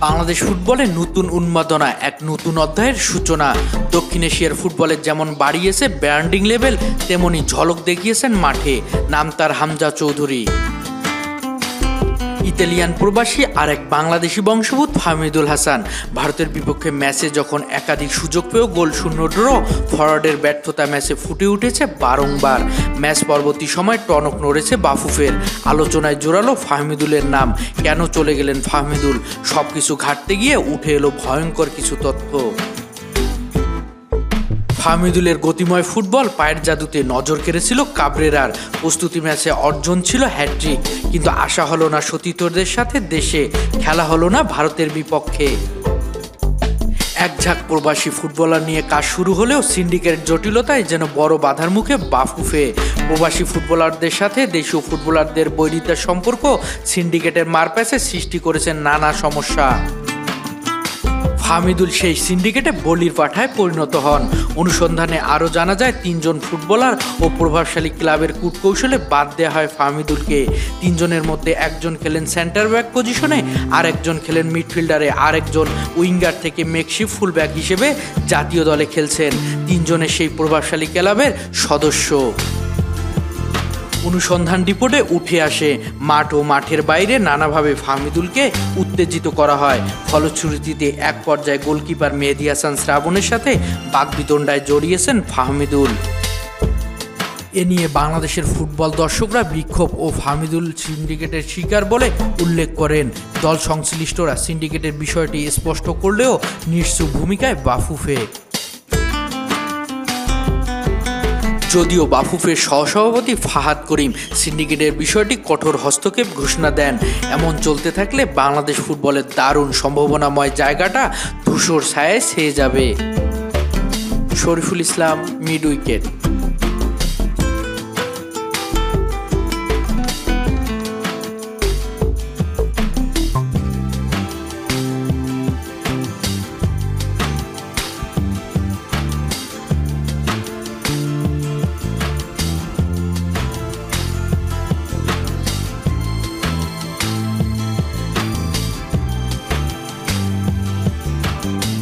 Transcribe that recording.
বাংলাদেশ ফুটবলে নতুন উন্মাদনা, এক নতুন অধ্যায়ের সূচনা। দক্ষিণ এশিয়ার ফুটবলের যেমন বাড়িয়েছে ব্র্যান্ডিং লেভেল, তেমনি ঝলক দেখিয়েছেন মাঠে। নাম তার হামজা চৌধুরী। ইতালিয়ান প্রবাসী আর এক বাংলাদেশি বংশোদ্ভূত ফাহমিদুল হাসান। ভারতের বিপক্ষে ম্যাচে যখন একাধিক সুযোগ পেয়েও গোল শূন্য ড্র ফরওয়ার্ডের ব্যর্থতা ম্যাচে ফুটে উঠেছে বারংবার। ম্যাচ পরবর্তী সময় টনক নড়েছে বাফুফের। আলোচনায় জোরালো ফাহমিদুলের নাম। কেন চলে গেলেন ফাহমিদুল? সব কিছু ঘাটতে গিয়ে উঠে এলো ভয়ঙ্কর কিছু তথ্য। ফাহমিদুলের গতিময় ফুটবল পায়ের জাদুতে নজর কেড়েছিল কাবরেরার। প্রস্তুতি ম্যাচে অর্জন ছিল হ্যাট্রিক কিন্তু আশা হলো না সতীর্থদের সাথে দেশে, খেলা হলো না ভারতের বিপক্ষে। এক ঝাঁক প্রবাসী ফুটবলার নিয়ে কাজ শুরু হলেও সিন্ডিকেট জটিলতায় যেন বড় বাধার মুখে বাফুফে। প্রবাসী ফুটবলারদের সাথে দেশীয় ফুটবলারদের বৈরিতার সম্পর্ক সিন্ডিকেটের মারপ্যাচে সৃষ্টি করেছে নানা সমস্যা। ফাহমিদুল সেই সিন্ডিকেটে বলির পাঠায় পরিণত হন। অনুসন্ধানে আরও জানা যায়, তিনজন ফুটবলার ও প্রভাবশালী ক্লাবের কূটকৌশলে বাদ দেওয়া হয় ফাহমিদুলকে তিনজনের মধ্যে একজন খেলেন সেন্টার ব্যাক পজিশনে আরেকজন খেলেন মিডফিল্ডারে আরেকজন উইঙ্গার থেকে মেকশিপ ফুল ব্যাক হিসেবে জাতীয় দলে খেলছেন। তিনজনের সেই প্রভাবশালী ক্লাবের সদস্য। অনুসন্ধান রিপোর্টে উঠে আসে, মাঠ ও মাঠের বাইরে নানাভাবে ফাহমিদুলকে উত্তেজিত করা হয়। ফলশ্রুতিতে এক পর্যায়ে গোলকিপার মেহেদি হাসান শ্রাবণের সাথে বাগবিতণ্ডায় জড়িয়েছেন ফাহমিদুল। এ নিয়ে বাংলাদেশের ফুটবল দর্শকরা বিক্ষোভ ও ফাহমিদুল সিন্ডিকেটের শিকার বলে উল্লেখ করেন। দল সংশ্লিষ্টরা সিন্ডিকেটের বিষয়টি স্পষ্ট করলেও নিশ্চুপ ভূমিকায় বাফুফে। যদিও বাফুফের সহসভাপতি ফাহাদ করিম সিন্ডিকেটের বিষয়টি কঠোর হস্তক্ষেপ ঘোষণা দেন। এমন চলতে থাকলে বাংলাদেশ ফুটবলের দারুণ সম্ভাবনাময় জায়গাটা ধূসর ছায়ায় সেয়ে যাবে। Shariful Islam mid wicket